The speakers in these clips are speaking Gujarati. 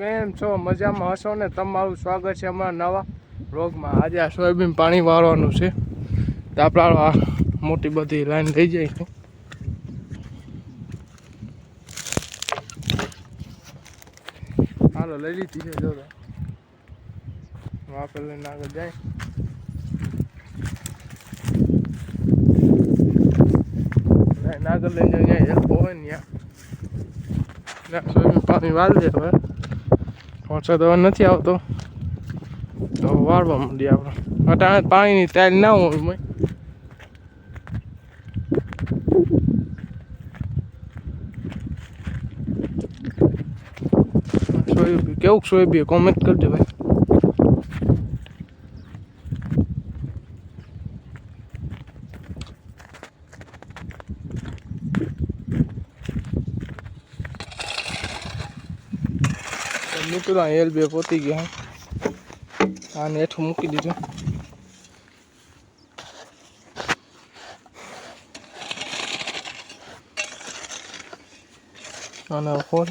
કેમ છો? મજામાં હશો ને? તમારું સ્વાગત છે અમારા નવા રોગમાં આજે આ સોયાબીન પાણી વાળવાનું છે. તો આ મોટી બધી લાઈન થઈ જાય છે. હાલો, લઈ લીધી છે જો વાપર લઈને આગળ જાય. લાઈન આગળ લઈને જાય. હેલ્પ હોય ને ત્યાં. સોયાબીન પાણી વાળી દે હવે વરસાદ નથી આવતો. તો વાળવા માંડીએ આપણે. અટાણે પાણીની તાલ ના હોય મેં કેવું સોયબી કોમેન્ટ કરજો ભાઈ. મિત્રો એલ બે પોતી ગયા આને હેઠું મૂકી દીધું. અને ફોન.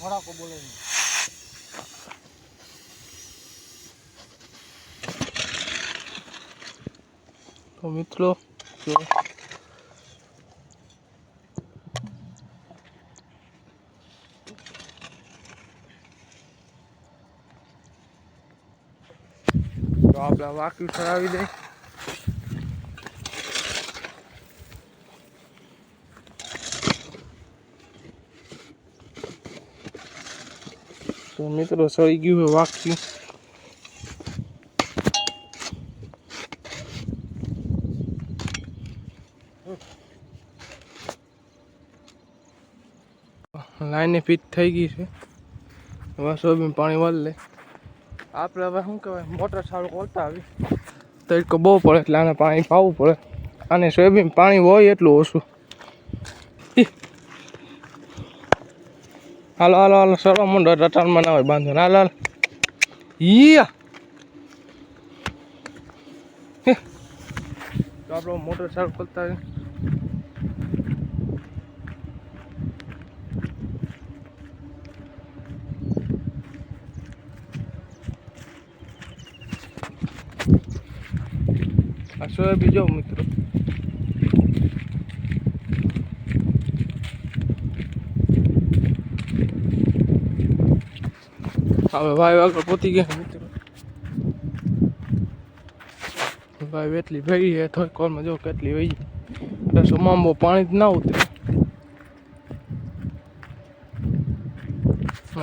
ફડાકો બોલે તો મિત્રો તો આપણે વાક્યું ઠરાવી દઈ તો મિત્રો, સળી ગયું હોય વાક્યું લાઈને ફિટ થઈ ગઈ છે. હવે સોબીન પાણી વાળ લે. આપણે હવે શું કહેવાય, મોટર સારું ખોલતા આવી તડકો બહુ પડે એટલે આને પાણી પાવું પડે. અને સોયાબીન પાણી હોય એટલું ઓછું. હાલો હાલો હાલો સરવા મંડો રટાણમાં ના હોય, બાંધો હાલો, હાલ. ઈયા. આપણો મોટર સારું ખોલતા આવી આ સોયાબીન બીજો મિત્રો? હવે ભાઈ આગળ પહોંચી ગયા મિત્રો. ભાઈ એટલી ભાઈ છે થોડી કોલમાં જો કેટલી વહી સુમામ બહુ પાણી જ ના ઉતરે.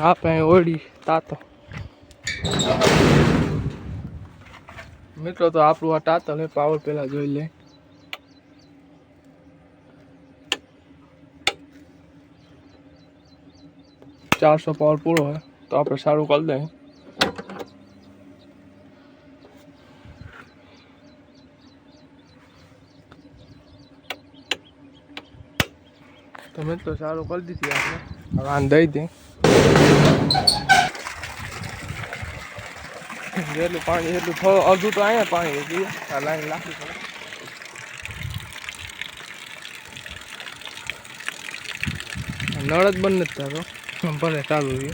આપણે ઓળી તાતો. મિત્રો, તો આપણું આ ટાતલ પાવર પહેલાં જોઈ લે. ચારસો પાવર પૂરો હોય તો આપણે સારું કરી દઈએ. તો મિત્રો, સારું કરી દીધી આપણે. હવે આને દઈ દઈ જેટલું પાણી, એટલું થોડું અડધું તો અહીંયા પાણી હતી. આ લાઈન લાખી પડે નળ જ બંધ નથી થતો. ભલે ચાલુ છે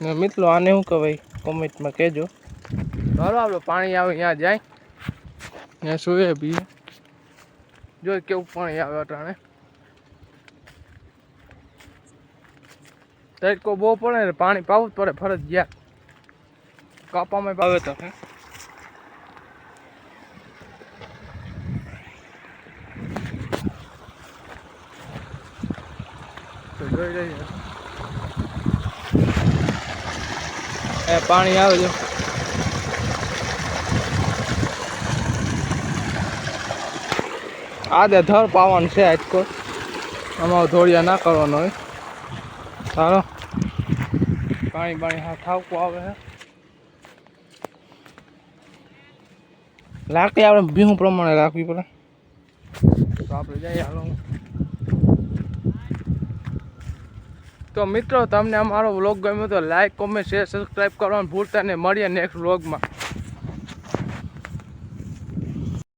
ને મિત્રો, આને શું કહેવાય? કોમેન્ટમાં કહેજો. ચાલો આપણે પાણી આવે ત્યાં જાય. ત્યાં સુવે પીએ. જો કેવું પાણી આવે અટાણે. તડકો બહુ પડે ને પાણી પાવું જ પડે ફરજિયાત. કાપામાં પાવે તો હે? જોઈ લઈએ. એ પાણી આવે છે આ દે ધર પાવાનું છે આજકો આમાં ધોળિયા ના કરવાનો હોય. સારો પાણી પાણી, હા ઠાવકું આવે હે. લાકડી આપણે ભીહું પ્રમાણે રાખવી પડે. તો આપણે જઈએ હાલો તો મિત્રો, તમને અમારો વ્લોગ ગમ્યો તો લાઈક કોમેન્ટ શેર સબસ્ક્રાઈબ કરવાનું ભૂલતા ને મળીએ નેક્સ્ટ વ્લોગમાં